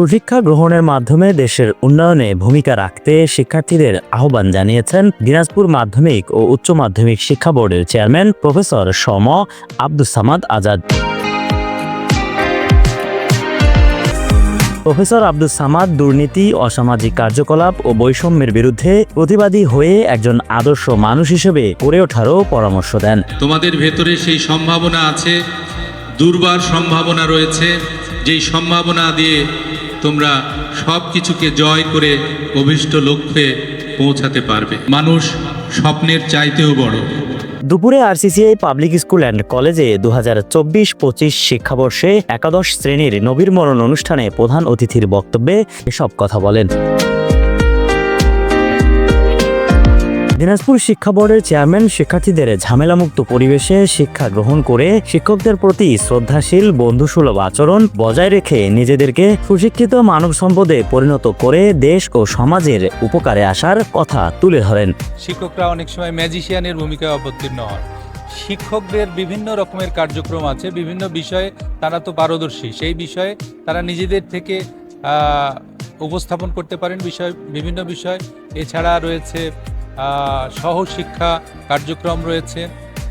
সুশিক্ষা গ্রহণের মাধ্যমে দেশের উন্নয়নে ভূমিকা রাখতে শিক্ষার্থীদের আহ্বান জানিয়েছেন দিনাজপুর মাধ্যমিক ও উচ্চ মাধ্যমিক শিক্ষা বোর্ডের চেয়ারম্যান প্রফেসর সম আব্দুস সামাদ আজাদ। প্রফেসর আব্দুস সামাদ দুর্নীতি, অসামাজিক কার্যকলাপ ও বৈষম্যের বিরুদ্ধে প্রতিবাদী হয়ে একজন আদর্শ মানুষ হিসেবে গড়ে ওঠারও পরামর্শ দেন। তোমাদের ভেতরে সেই সম্ভাবনা আছে, দুর্বার সম্ভাবনা রয়েছে, যেই সম্ভাবনা দিয়ে তোমরা সব কিছুকে জয় করে অভিষ্ট লক্ষ্যে পৌঁছাতে পারবে। মানুষ স্বপ্নের চাইতেও বড়। দুপুরে আরসিসিআই পাবলিক স্কুল অ্যান্ড কলেজে দু হাজার চব্বিশ পঁচিশ শিক্ষাবর্ষে একাদশ শ্রেণির নবীর মরণ অনুষ্ঠানে প্রধান অতিথির বক্তব্যে এসব কথা বলেন। দিনাজপুর শিক্ষা বোর্ডের চেয়ারম্যান শিক্ষার্থীদের ঝামেলামুক্ত পরিবেশে শিক্ষা গ্রহণ করে শিক্ষকদের প্রতি শ্রদ্ধাশীল বন্ধুসুলভ আচরণ বজায় রেখে নিজেদেরকে সুশিক্ষিত মানব সম্পদে পরিণত করে দেশ ও সমাজের উপকারে আসার কথা তুলে ধরেন। শিক্ষকরা অনেক সময় ম্যাজিশিয়ানের ভূমিকায় অবতীর্ণ হন। শিক্ষকদের বিভিন্ন রকমের কার্যক্রম আছে, বিভিন্ন বিষয়ে তারা তো পারদর্শী। সেই বিষয়ে তারা নিজেদের থেকে উপস্থাপন করতে পারেন বিষয়, বিভিন্ন বিষয়। এছাড়া রয়েছে সহশিক্ষা কার্যক্রম রয়েছে।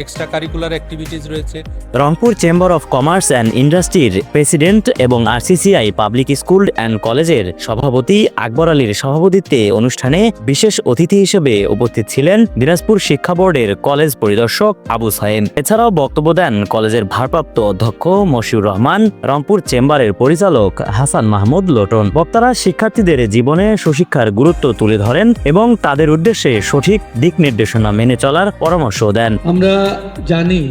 এক্সট্রা কারিকুলার অ্যাক্টিভিটিস রয়েছে। Rangpur chamber of commerce and ইন্ডাস্ট্রির প্রেসিডেন্ট এবং আরসিসিআই পাবলিক স্কুল অ্যান্ড কলেজের সভাপতি আকবর আলীর সভাপতিত্বে অনুষ্ঠানে বিশেষ অতিথি হিসেবে উপস্থিত ছিলেন দিনাজপুর শিক্ষা বোর্ডের কলেজ পরিদর্শক আবু সাহেম এছাড়াও বক্তব্য দেন কলেজের ভারপ্রাপ্ত অধ্যক্ষ মশিউর রহমান রংপুর চেম্বারের পরিচালক হাসান মাহমুদ লোটন। বক্তারা শিক্ষার্থীদের জীবনে সুশিক্ষার গুরুত্ব তুলে ধরেন এবং তাদের উদ্দেশ্যে সঠিক দিক নির্দেশনা মেনে চলার পরামর্শ দেন। আমরা জানি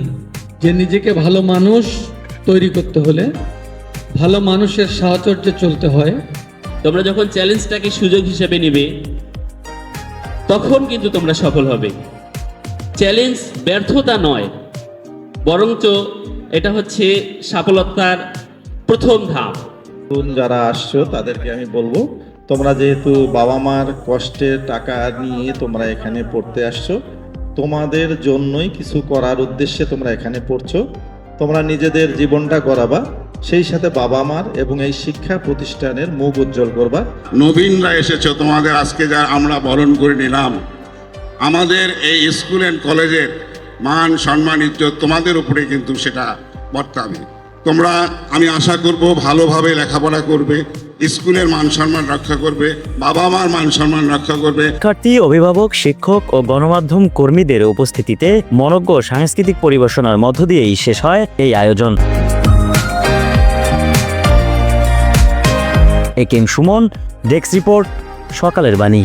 যে নিজেকে ভালো মানুষ তৈরি করতে হলে ভালো মানুষের সাহচর্যে চলতে হয়। তোমরা যখন চ্যালেঞ্জটাকে সুযোগ হিসেবে নেবে তখন কিন্তু তোমরা সফল হবে। চ্যালেঞ্জ ব্যর্থতা নয় বরঞ্চ এটা হচ্ছে সফলতার প্রথম ধাপ। যারা আসছো তাদেরকে আমি বলব তোমরা যেহেতু বাবা মার কষ্টের টাকা নিয়ে তোমরা এখানে পড়তে আসছো তোমাদের জন্যই কিছু করার উদ্দেশ্যে তোমরা এখানে পড়ছো। তোমরা নিজেদের জীবনটা করাবা সেই সাথে বাবা মার এবং এই শিক্ষা প্রতিষ্ঠানের মুখ উজ্জ্বল করবা। নবীনরা এসেছ, তোমাদের আজকে যা আমরা বরণ করে নিলাম। আমাদের এই স্কুল অ্যান্ড কলেজের মান, সম্মান, ইজ্জত তোমাদের উপরে কিন্তু সেটা বর্তাবে। তোমরা, আমি আশা করব ভালোভাবে লেখাপড়া করবে, স্কুলের মান সম্মান রক্ষা করবে বাবা মার মান সম্মান রক্ষা করবে। শিক্ষার্থী, অভিভাবক, শিক্ষক ও গণমাধ্যম কর্মীদের উপস্থিতিতে মনজ্ঞ সাংস্কৃতিক পরিবেশনার মধ্য দিয়েই শেষ হয় এই আয়োজন। একেম সুমন, ডেস্ক রিপোর্ট, সকালের বাণী।